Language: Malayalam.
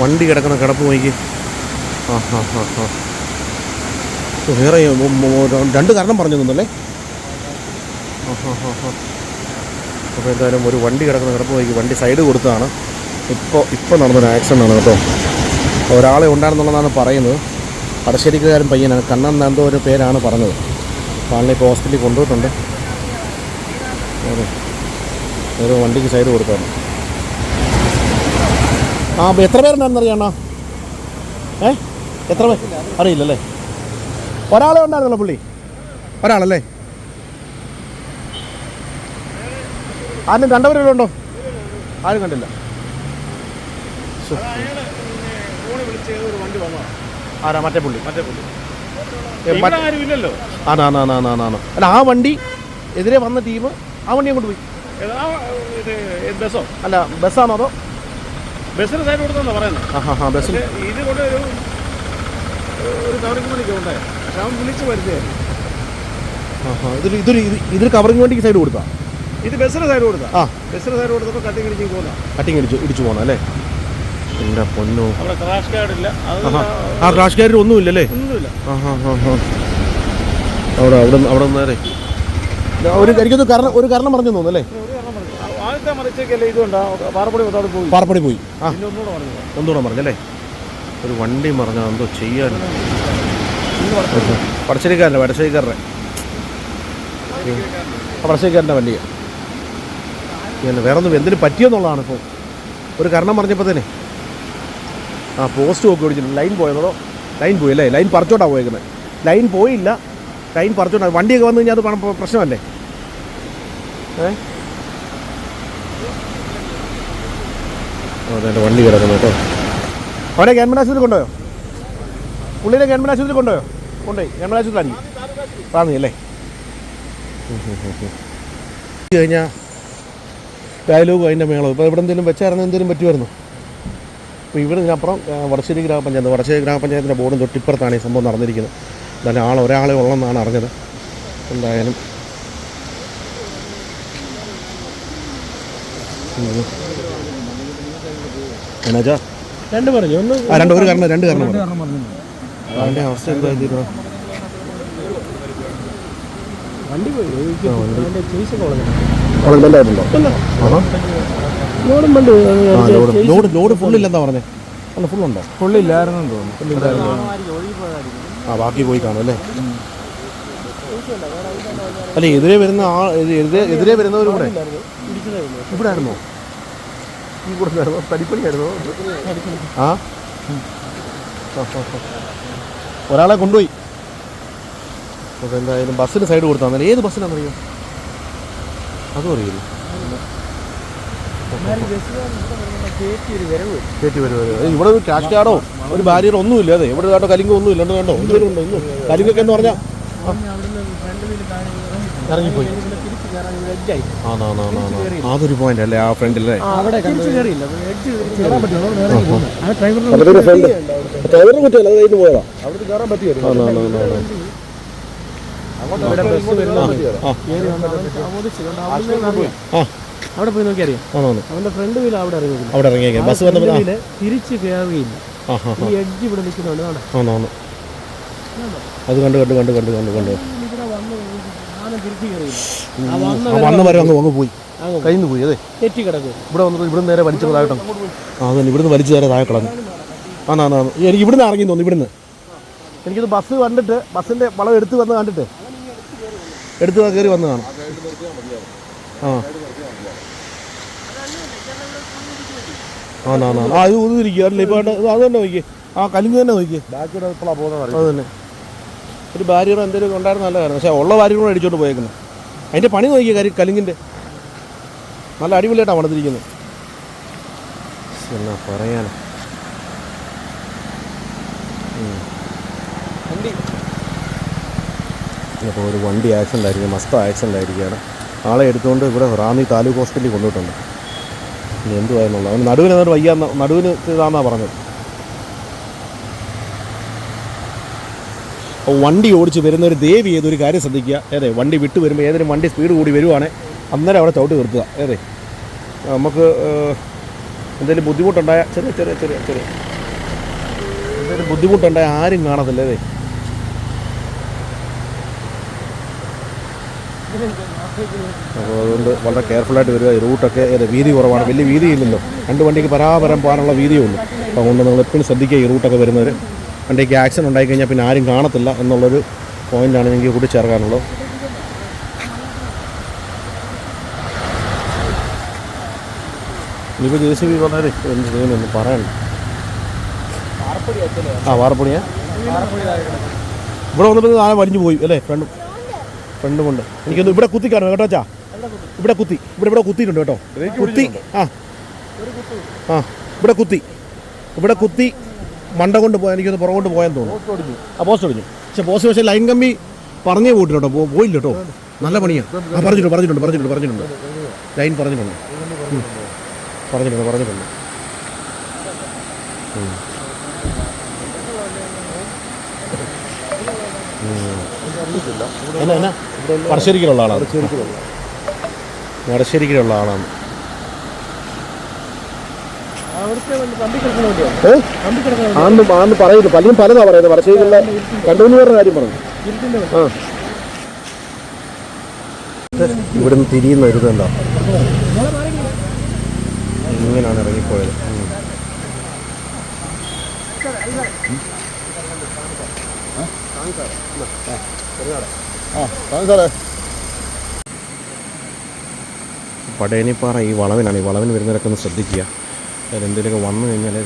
വണ്ടി കിടക്കുന്ന കിടപ്പ് നോക്കി. ആ ഹാ ഹാ ഹാ വേറെ രണ്ട് കാരണം പറഞ്ഞു തന്നല്ലേ? ആ അപ്പോൾ എന്തായാലും ഒരു വണ്ടി കിടക്കുന്ന കിടപ്പ് നോക്കി വണ്ടി സൈഡ് കൊടുത്തതാണ്. ഇപ്പോൾ ഇപ്പോൾ നടന്നൊരു ആക്സിഡന്റ് ആണ് കേട്ടോ. ഒരാളെ ഉണ്ടായിരുന്നുള്ളതാണ് പറയുന്നത്. കടശ്ശേരിക്കാരൻ പയ്യനാണ്. കണ്ണൻ എന്തോ ഒരു പേരാണ് പറഞ്ഞത്. ആളിനെ ഇപ്പോൾ ഹോസ്പിറ്റലിൽ കൊണ്ടുപോയിട്ടുണ്ട്. അതെ. ഒരു വണ്ടിക്ക് സൈഡ് കൊടുത്താണ് ആ എത്ര പേരുണ്ടായിരുന്നു അറിയാണോ ഏ? എത്ര പേര് അറിയില്ലല്ലേ? ഒരാളെ ഉണ്ടായിരുന്നല്ലോ പുള്ളി. ഒരാളല്ലേ? ആരും കണ്ടവരുണ്ടോ ആരും കണ്ടില്ല. ആരാ? മറ്റേ പുള്ളി. മറ്റേ പുള്ളി. അല്ല ആ വണ്ടി എതിരെ വന്ന ടീം ആ വണ്ടി അങ്ങോട്ട് പോയി. ബസ്സോ? അല്ല ബസ്സാണോ അതോ ബസ്സിന് സൈഡ് കൊടുത്തെന്നാ പറയുന്നത്. ഇത് കൊണ്ട് ഒരു ഒരു കവറിംഗ് മണിക്ക് ഉണ്ടായി പക്ഷെ അവൻ വിളിച്ച് വരുത്തിയായിരുന്നു ആ ഹാ ഇതിൽ ഇതൊരു ഇത് ഇതിൽ കവറിങ് വണ്ടിക്ക് സൈഡ് കൊടുത്താ ഇത് ബസ്സിന് സൈഡ് കൊടുത്താ. ആ. ബസ്സിന് സൈഡ് കൊടുത്തപ്പോൾ കട്ടിങ് കിടിച്ച് പോകുന്ന കട്ടിങ് ഇടിച്ചു ഇടിച്ചു പോകണം അല്ലേ? എന്റെ പൊന്നോ. അവിടെ ക്രാഷ് കാർഡ് ഇല്ല. ആ ക്രാഷ് ഒന്നുമില്ലല്ലേ ഒന്നുമില്ല. ആ ഹാ ഹാ ഹാ അവിടെ അവിടെ അവിടെ നേരെ. ഒരു എനിക്കൊന്ന് കാരണം ഒരു കാരണം പറഞ്ഞു തോന്നുന്നു ആദ്യത്തെ മറിച്ചേക്കല്ലേ ഇതുകൊണ്ടാ പാറപ്പടി പോയി. പാറപ്പടി പോയി. ആ. ഒന്നുകൂടെ പറഞ്ഞു. പറഞ്ഞല്ലേ? ഒരു വണ്ടി പറഞ്ഞാൽ എന്തോ ചെയ്യാൻ. പടശ്ശേരിക്കാരന്റെ പടശ്ശേരിക്കാരുടെ പടശ്ശേരിക്കാരന്റെ വണ്ടിയാണ് പിന്നെ വേറെ ഒന്നും എന്തിനു പറ്റിയെന്നുള്ളതാണ് ഇപ്പോൾ ഒരു കാരണം പറഞ്ഞപ്പോൾ തന്നെ ആ പോസ്റ്റ് നോക്കി ഓടിച്ചിട്ടുണ്ട്. ലൈൻ പോയതോ ലൈൻ പോയി അല്ലേ? ലൈൻ പറിച്ചോട്ടാ പോയേക്കുന്നത് ലൈൻ പോയില്ല. ലൈൻ പറിച്ചോട്ടാ വണ്ടിയൊക്കെ വന്നു കഴിഞ്ഞാൽ അത് പ്രശ്നമല്ലേ? ഏ? അതെ വണ്ടി കിടക്കുന്നു കേട്ടോ. അവനെ ഗവൺമെന്റ് ആശുപത്രി കൊണ്ടുപോയോ? പുള്ളിനെ ഗവൺമെന്റ് ആശുപത്രി കൊണ്ടുപോയോ? കൊണ്ടുപോയി. ഗവൺമെന്റ് ആശുപത്രി ആയിരിക്കും പറഞ്ഞു അല്ലേ? കഴിഞ്ഞാൽ ഡയലോഗ് അതിന്റെ മേളവും ഇപ്പോൾ ഇവിടെ എന്തെങ്കിലും വെച്ചായിരുന്നു? എന്തെങ്കിലും പറ്റുമായിരുന്നു? അപ്പോൾ ഇവിടെ ഇതിനപ്പുറം വടശ്ശേരി ഗ്രാമപഞ്ചായത്ത് വടശ്ശേരി ഗ്രാമപഞ്ചായത്തിന്റെ ബോർഡും തൊട്ടിപ്പുറത്താണ് ഈ സംഭവം നടന്നിരിക്കുന്നത്. എന്തായാലും ആൾ ഒരാളെ ഉള്ളെന്നാണ് അറിഞ്ഞത്. എന്തായാലും. എന്നാച്ചാ രണ്ട് പറഞ്ഞു. ഒന്ന് ആ രണ്ട് ഒരു കാരണം രണ്ട് കാരണം പറഞ്ഞു. അവന്റെ അവസ്ഥ എന്തായിരുന്നു വണ്ടി പോയി. ലോഡും ലോഡ് പറഞ്ഞേ. അല്ല ഫുള്ളുണ്ടോ പുള്ളില്ലായിരുന്നെന്ന് തോന്നുന്നു. ആ ബാക്കി പോയി കാണും അല്ലേ? അല്ല എതിരെ വരുന്ന ആ എതിരെ എതിരെ വരുന്നവരും കൂടെ? ഇവിടെ ആയിരുന്നോ? ഈ കൂടെ ആയിരുന്നോ തടിപ്പണിയായിരുന്നോ. ആ. ഒരാളെ കൊണ്ടുപോയി. അപ്പോൾ എന്തായാലും ബസ്സിന് സൈഡ് കൊടുത്താൽ ഏത് ബസ്സിനാണെന്നറിയോ അതും അറിയില്ല. കയറ്റി ഇവിടെ ഒരു ക്യാഷ് കാർഡോ ഒരു ബാരിയർ ഒന്നുമില്ല. അതെ ഇവിടെ കേട്ടോ കലിങ്കോ ഒന്നുമില്ല ഇല്ലാണ്ട് കണ്ടോ ഒന്നും ഉണ്ടോ? ഇന്നും കലിങ്കൊക്കെ എന്ന് പറഞ്ഞാൽ ഇറങ്ങിപ്പോയി. അതൊരു പോയിന്റ് അല്ലേ? ആ ഫ്രണ്ടിലേ. അവിടെ പോയി. നോക്കിയറിയാം. അവന്റെ ഫ്രണ്ട് വീൽ അവിടെ ഇറങ്ങിയില്ല അവിടെ ഇറങ്ങിയേക്കാം ബസ് വന്നപ്പോൾ തിരിച്ച് കയറുകയില്ല ആ ആ ഈ എഡ്ജ് ഇവിടെ നിൽക്കുന്നുണ്ട് അത് കണ്ട് കണ്ട് കണ്ട് കണ്ട് കണ്ട് കണ്ട് ഇവിടെ വന്ന് ആന തിരിച്ച് കയറിയില്ല ആ വന്ന വരെ അങ്ങ് അങ്ങ് പോയി. കഴിഞ്ഞു കയ്യിൽ പോയി അതെ. തെറ്റി കിടക്കും ഇവിടെ വന്നിട്ട് ഇവിടെ നേരെ വലിച്ചു താഴെ ആ അതന്നെ ഇവിടുന്ന് വലിച്ചു നേരെ താഴെ കളഞ്ഞു ആ ആണോ ആണോ. എനിക്ക് ഇവിടുന്ന് ഇറങ്ങി തോന്നുന്നു ഇവിടുന്ന്. എനിക്കിത് ബസ് കണ്ടിട്ട് ബസ്സിന്റെ വളം എടുത്ത് വന്ന് കണ്ടിട്ട്. എടുത്ത് കയറി കാണും. ആ ആണോ ആണോ ആ. ഇത് ഊതിരിക്കുക അല്ലേ ഇപ്പോൾ അത് അത് തന്നെ നോക്കി ആ കലിങ്ങ് തന്നെ നോക്കി ബാക്കിയുടെ എപ്പോഴാണ് പോകുന്നത് അത് തന്നെ. ഒരു ബാരിയറോ എന്തെങ്കിലും ഉണ്ടായിരുന്ന നല്ലതായിരുന്നു. പക്ഷേ ഉള്ള ബാരിയർ കൂടെ അടിച്ചോണ്ട് പോയേക്കുന്നത് അതിന്റെ പണി നോക്കിയ കാര്യം കലിങ്ങിന്റെ നല്ല അടിപൊളിയായിട്ടാണ് വളർന്നിരിക്കുന്നത് എന്നാ പറയാനാ. അപ്പോൾ ഒരു വണ്ടി ആക്സിഡന്റ് ആയിരിക്കും മസ്ത ആക്സിഡന്റ് ആയിരിക്കുകയാണ്. ആളെ എടുത്തുകൊണ്ട് ഇവിടെ റാന്നി താലൂക്ക് ഹോസ്പിറ്റലിൽ കൊണ്ടുപോയിട്ടുണ്ട്. ഇനി എന്തുവായെന്നുള്ളത് അവന് നടുവിന് എന്നിട്ട് വയ്യാന്ന നടുവിന് ഇതാന്നാണ് പറഞ്ഞത്. വണ്ടി ഓടിച്ച് വരുന്ന ഒരു ദേവി ഏതൊരു കാര്യം ശ്രദ്ധിക്കുക. ഏതെ വണ്ടി വിട്ട് വരുമ്പോൾ ഏതെങ്കിലും വണ്ടി സ്പീഡ് കൂടി വരുവാണെങ്കിൽ അന്നേരം അവിടെ ചവിട്ട് നിർത്തുക. ഏതെ നമുക്ക് എന്തെങ്കിലും ബുദ്ധിമുട്ടുണ്ടായ ചെറിയ ചെറിയ ചെറിയ ചെറിയ. എന്തെങ്കിലും ബുദ്ധിമുട്ടുണ്ടായ ആരും കാണത്തില്ല അതെ അപ്പോൾ അതുകൊണ്ട് വളരെ കെയർഫുള്ളായിട്ട് വരിക. റൂട്ടൊക്കെ ഏത് വീതി കുറവാണ്. വലിയ വീതിയില്ലല്ലോ. രണ്ട് വണ്ടിക്ക് പരാപരം പോകാനുള്ള വീതിയേ ഉള്ളൂ. അപ്പോൾ അതുകൊണ്ട് നിങ്ങൾ എപ്പോഴും ശ്രദ്ധിക്കുക ഈ റൂട്ടൊക്കെ വരുന്നവർ വണ്ടിക്ക് ആക്സിഡന്റ് ഉണ്ടായി കഴിഞ്ഞാൽ പിന്നെ ആരും കാണത്തില്ല എന്നുള്ളൊരു പോയിന്റാണ് എനിക്ക് കൂടി ചേർക്കാനുള്ളത്. ഇനിയിപ്പോൾ ജെ സി ബി പറഞ്ഞാലേ എന്ത് ചെയ്യുമെന്ന് പറയണ്ട ആ വാർപ്പൊടിയാ ഇവിടെ വന്നപ്പോൾ ആന വലിഞ്ഞു പോയി അല്ലേ? ഫ്രണ്ട് ഫ്രണ്ട് കൊണ്ട്. എനിക്കൊന്ന് ഇവിടെ കുത്തി കാണും കേട്ടോ അച്ഛാ. ഇവിടെ കുത്തി ഇവിടെ ഇവിടെ കുത്തിയിട്ടുണ്ട് കേട്ടോ. കുത്തി ആ. ആ ഇവിടെ കുത്തി ഇവിടെ കുത്തി. മണ്ട കൊണ്ട് പോയാൽ എനിക്കൊന്ന് പുറകോട്ട് പോയാൻ തോന്നുന്നു. ആ പോസ്റ്റ് ഒടിഞ്ഞു പക്ഷെ പോസ്റ്റ് പക്ഷേ ലൈൻ കമ്പി പറഞ്ഞേ പോയിട്ടില്ല കേട്ടോ. പോയില്ല കേട്ടോ. നല്ല പണിയാണ് ആ പറഞ്ഞിട്ടുണ്ട് പറഞ്ഞിട്ടുണ്ട് പറഞ്ഞിട്ടുണ്ട് പറഞ്ഞിട്ടുണ്ട്. ലൈൻ പറഞ്ഞിട്ടുണ്ട്. പറഞ്ഞിട്ടുണ്ട് പറഞ്ഞിട്ടുണ്ട്. എന്നാ എന്നാ? വടശ്ശേരിക്കലുള്ള ആളാണ്. വടശ്ശേരിക്കുള്ള ആളാണ്? ആന്ന് ആന്ന് പറയുന്നു. പലരും പലതാ പറയുന്നത്. വടശ്ശേരിക്കുള്ള രണ്ടു പേരുടെ കാര്യം പറഞ്ഞു. ആ. ഇവിടുന്ന് തിരിയുന്ന ഒരു ഇതെന്താ ഇങ്ങനെയാണ് ഇറങ്ങിപ്പോയത്. പടയണിപ്പാറ ഈ വളവിനാണ്. ഈ വളവിന് വരുന്നവരൊക്കെ ഒന്ന് ശ്രദ്ധിക്കുക. എന്തെങ്കിലുമൊക്കെ വന്നു കഴിഞ്ഞാൽ